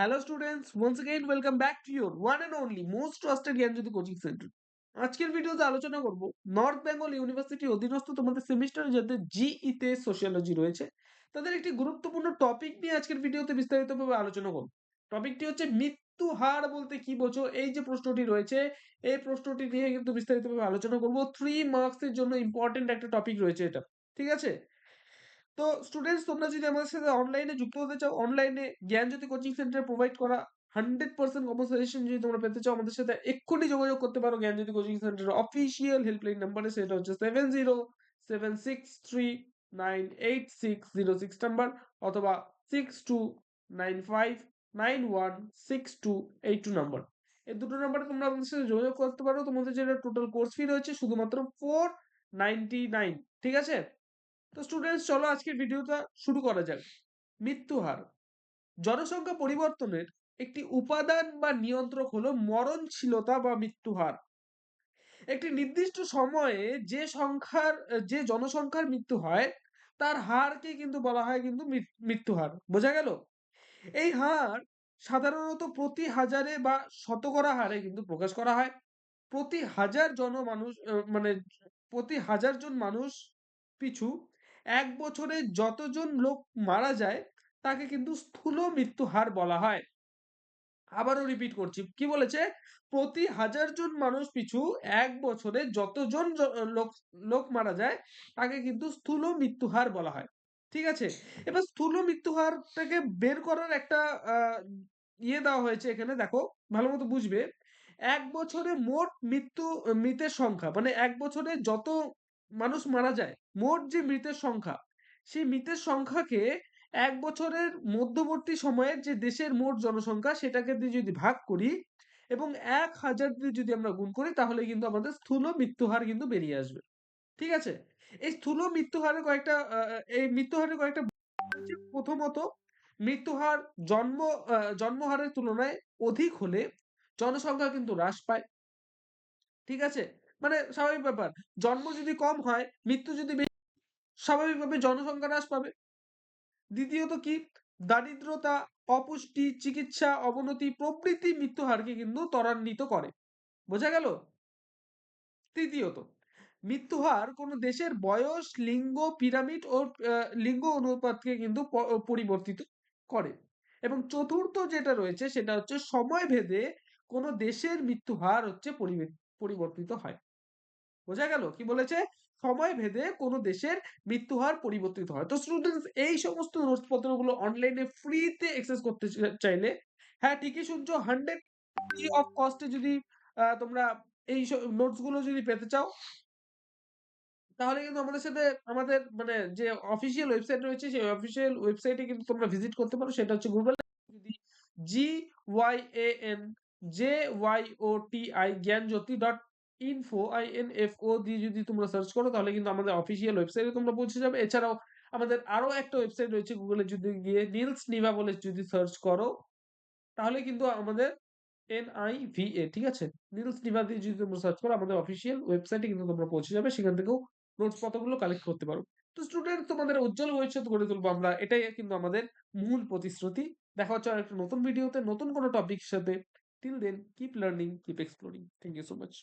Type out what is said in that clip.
hello students once again welcome back to your one and only most trusted Gyanjyoti coaching centre আজকের ভিডিওতে আলোচনা করব north Bengal university অধীনস্থ তোমাদের সেমিস্টারে যাদের জিই তে সোশিয়োলজি রয়েছে তাদের একটি গুরুত্বপূর্ণ টপিক নিয়ে আজকের ভিডিওতে বিস্তারিতভাবে আলোচনা করব টপিকটি হচ্ছে মৃত্যু হার বলতে কি বোঝো এই যে প্রশ্নটি রয়েছে এই প্রশ্নটি নিয়ে কিন্তু বিস্তারিতভাবে আলোচনা করব থ্রি মার্কসের জন্য ইম্পর্টেন্ট একটা টপিক রয়েছে এটা ঠিক আছে তো স্টুডেন্টস তোমরা যদি আমাদের সাথে অনলাইনে যুক্ত হতে চাও অনলাইনে জ্ঞানজ্যোতি কোচিং সেন্টার প্রোভাইড করা হান্ড্রেড পার্সেন্ট কম্পোসাইজেশন যদি তোমরা পেতে চাও, আমাদের সাথে এক্ষুনি যোগাযোগ করতে পারো জ্ঞানজ্যোতি কোচিং সেন্টারের অফিসিয়াল হেল্পলাইন নাম্বারে সেটা হচ্ছে seven zero seven six three nine eight six zero six number অথবা six two nine five nine one six two eight two number এই দুটো নাম্বারে তোমরা আমাদের সাথে যোগাযোগ করতে পারো। তোমাদের যেটা টোটাল কোর্স ফি রয়েছে, শুধুমাত্র ফোর নাইনটি নাইন ঠিক আছে? তো স্টুডেন্টস চলো আজকের ভিডিওটা শুরু করা যাক। মৃত্যুহার জনসংখ্যা পরিবর্তনের একটি উপাদান বা নিয়ন্ত্রক হলো মরণশীলতা বা মৃত্যুহার একটি নির্দিষ্ট সময়ে যে সংখ্যার, যে জনসংখ্যার মৃত্যু হয়, তার হারকে কিন্তু বলা হয় কিন্তু মৃত্যুহার বোঝা গেল? এই হার সাধারণত প্রতি হাজারে বা শতকরা হারে কিন্তু প্রকাশ করা হয়। প্রতি হাজার জন মানুষ মানে প্রতি হাজার জন মানুষ পিছু এক বছরে যতজন লোক মারা যায়, তাকে কিন্তু স্থূল মৃত্যু হার বলা হয়। আবারও রিপিট করছি, কি বলেছে? প্রতি হাজার জন মানুষ পিছু এক বছরে যতজন লোক লোক মারা যায়, তাকে কিন্তু স্থূল মৃত্যু হার বলা হয়। ঠিক আছে? এবার স্থূল মৃত্যু হারটাকে বের করার একটা ইয়ে দেওয়া হয়েছে এখানে, দেখো, ভালো মতো বুঝবে। এক বছরে মোট মৃত্যু, মৃতের সংখ্যা মানে এক বছরে যত মানুষ মারা যায়, মোট যে মৃতের সংখ্যা, সেই মৃতের সংখ্যাকে এক বছরের মধ্যবর্তী সময়ের যে দেশের মোট জনসংখ্যা, সেটাকে দিয়ে যদি ভাগ করি এবং এক হাজার দিয়ে যদি আমরা গুণ করি তাহলে কিন্তু আমাদের স্থূল মৃত্যুহার কিন্তু বেরিয়ে আসবে। ঠিক আছে? এই স্থূল মৃত্যুহারের কয়েকটা এই মৃত্যুহারের কয়েকটা প্রথমত মৃত্যুহার জন্ম জন্মহারের তুলনায় অধিক হলে জনসংখ্যা কিন্তু হ্রাস পায়। ঠিক আছে? মানে স্বাভাবিক ব্যাপার। জন্ম যদি কম হয়, মৃত্যু যদি বেশি স্বাভাবিকভাবে জনসংখ্যা হ্রাস পাবে। দ্বিতীয়ত কি? দারিদ্রতা, অপুষ্টি, চিকিৎসা, অবনতি প্রভৃতি মৃত্যু হারকে কিন্তু ত্বরান্বিত করে। বোঝা গেল? তৃতীয়ত মৃত্যুহার কোনো দেশের বয়স, লিঙ্গ, পিরামিড ও লিঙ্গ অনুপাতকে কিন্তু পরিবর্তিত করে। এবং চতুর্থ যেটা রয়েছে, সেটা হচ্ছে সময় ভেদে কোনো দেশের মৃত্যু হার হচ্ছে পরিবর্তিত হয়। বোঝা গেল? কি বলেছে? সময় ভেদে কোনো দেশের মৃত্যু হার পরিবর্তিত হয়। তো স্টুডেন্টস এই সমস্ত নোটস পত্রগুলো অনলাইনে ফ্রিতে অ্যাক্সেস করতে চাইলে হ্যাঁ ঠিকই শুনছো হান্ড্রেড অফ কস্টে যদি তোমরা এই নোটসগুলো যদি পেতে চাও, তাহলে কিন্তু আমাদের সাথে, আমাদের মানে যে অফিসিয়াল ওয়েবসাইট রয়েছে, সেই অফিসিয়াল ওয়েবসাইটে কিন্তু তোমরা ভিজিট করতে পারো। সেটা হচ্ছে গুগল যদি G Y A N J Y O T I Gyanjyoti dot info I N F O দিয়ে যদি তোমরা সার্চ করো, তাহলে কিন্তু আমাদের অফিসিয়াল ওয়েবসাইটে তোমরা পৌঁছে যাবে। এছাড়াও আমাদের আরও একটা ওয়েবসাইট রয়েছে গুগলে যদি গিয়ে নীলস নিভা বলে যদি সার্চ করো, তাহলে কিন্তু আমাদের এন আই ভি এ ঠিক আছে? নীলস নিভা দিয়ে যদি তোমরা সার্চ করো, আমাদের অফিসিয়াল ওয়েবসাইটে কিন্তু তোমরা পৌঁছে যাবে। সেখান থেকেও নোটস পত্রগুলো কালেক্ট করতে পারো। তো স্টুডেন্ট তোমাদের উজ্জ্বল ভবিষ্যৎ গড়ে তুলবো আমরা। এটাই কিন্তু আমাদের মূল প্রতিশ্রুতি। দেখা হচ্ছে একটা নতুন ভিডিওতে নতুন কোনো টপিকের সাথে। Till then keep learning keep exploring thank you so much